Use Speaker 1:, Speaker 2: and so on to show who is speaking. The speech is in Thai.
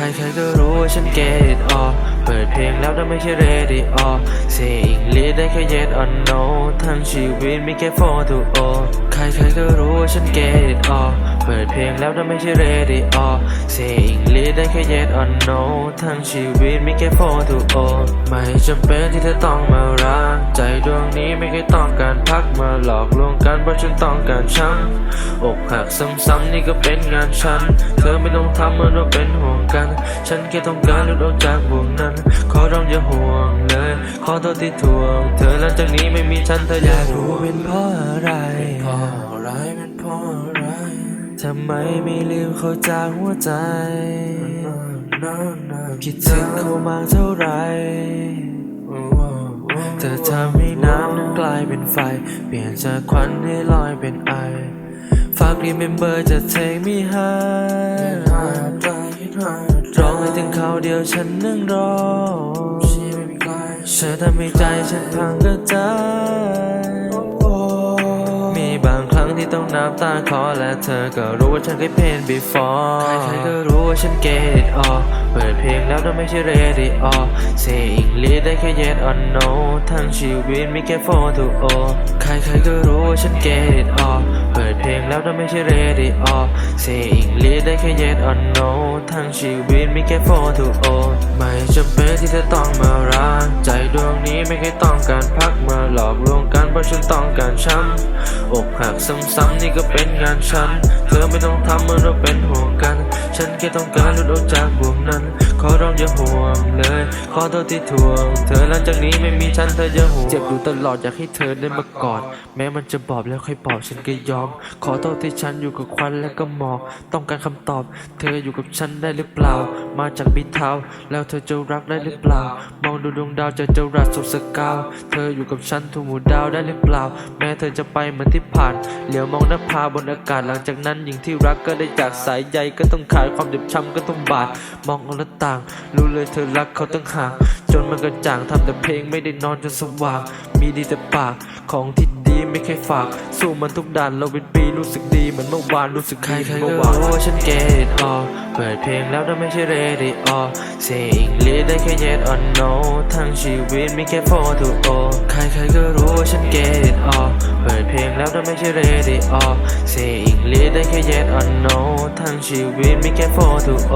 Speaker 1: ใครๆก็รู้ว่าฉันเกตออเปิดเพลงแล้วแต่ไม่ใช่เรดิโอเสียงอังกฤษได้แค่ yes or no ทั้งชีวิตไม่แค่โฟทูโอ ครๆก็รู้ว่าฉันเกตออเปิดเพลงแล้วแต่ไม่ใช่เรดิโอเสียงอังกได้แค่ yes or no ทั้งชีวิตมีแค่ for to o ไม่จำเป็นที่เธอต้องมารักใจดวงนี้ไม่เคยต้องการพักมาหลอกลวงกันเพราะฉันต้องการช้ำอกหักซ้ำๆนี่ก็เป็นงานฉัน เธอไม่ต้องทำเมื่อเราเป็นห่วงกัน ฉันแค่ต้องการหลุดออกจากบ่วงนั้น ขอร้องอย่าห่วงเลย ขอโทษที่ทวง เธอหลังจากนี้ไม่มีฉันเธออยากรู้เป็นเพราะอะไร ราะอะไรเป็นเพราะอะไรทำไมไม่ลืมเขาจากหัวใจ คิดถึงเขามากเท่าไหรเธอทำให้น้ำนั้นกลายเป็นไฟ เปลี่ยนจากควันให้ลอยเป็นไอ ฝาก remember จะ take me high ร้องให้ถึงเขาเดียวฉันนั่งรอเธอทำให้ใจฉันพังกระจาย น้ำตาคลอและเธอก็รู้ว่าฉันเคยเพน before ใครๆก็รู้ว่าฉันเกตออเปิดเพลงแล้วแต่ไม่ใช่เรดิโอเสียงอังกฤษได้แค่ yes or no ทั้งชีวิตมีแค่ for to o ใครๆก็รู้ว่าฉันเกตออเปิดเพลงแล้วแต่ไม่ใช่เร แค่ yes or no ทั้งชีวิตไม่แค่ for to o ไม่จำเป็นที่จะต้องมารักใจดวงนี้ไม่เคยต้องการพักมาหลอกลวงกันเพราะฉันต้องการช้ำอกหักซ้ำๆนี่ก็เป็นงานฉัน เธอไม่ต้องทำเมื่อเราเป็นห่วงกัน ฉันแค่ต้องการหลุดออกจากบ่วงนั้น ขอร้องอย่าห่วงเลย ขอโทษที่ทวง เธอหลังจากนี้ไม่มีฉันเธอจะห่วงเจ็บอยู่ตลอดอยากให้เธอได้มากอด แม้มันจะบอบแล้วค่อยบอกฉันก็ยอม ขอโทษที่ฉันอยู่กับควันและก็หมอก ต้องการคำตอบ เธออยู่กับฉันได้หรือเปล่า มาจากบิดเทาแล้วเธอจะรักได้หรือเปล่า มองดูดวงดาวจะเจารัสสุกสกาว เธออยู่กับฉันทุกหมู่ดาวได้หรือเปล่า แม้เธอจะไปเหมือนที่ผ่าน เหลียวมองน้าผาบนอากาศหลังจากนั้นหญิงที่รักก็ได้จากสายใยก็ต้องขาดความเจ็บช้ำก็ต้องบาด มองออกหน้าต่าง รู้เลยเธอรักเขาตั้งห่างจนมันกระจ่างทำแต่เพลงไม่ได้นอนจนสว่าง มีดีแต่ปากของที่ดีไม่เคยฝาก สู้มันทุกด่านเราเป็นปีรู้สึกดีเหมือนเมื่อวานรู้สึกใครใครก็รู้ว่าฉันเกตออเปิดเพลงแล้วแต่ไม่ใช่เรดิโอเสียงอังกฤษได้แค่ yes or no ทั้งชีวิตไมีแค่ for to o ใครใครก็รู้ว่าฉันเกตออเปิดเพล แล้วถ้าไม่ใช่เรดิโอเสียงอังกฤษได้แค่ yes or no ทั้งชีวิตไม่แค่โฟทูโอ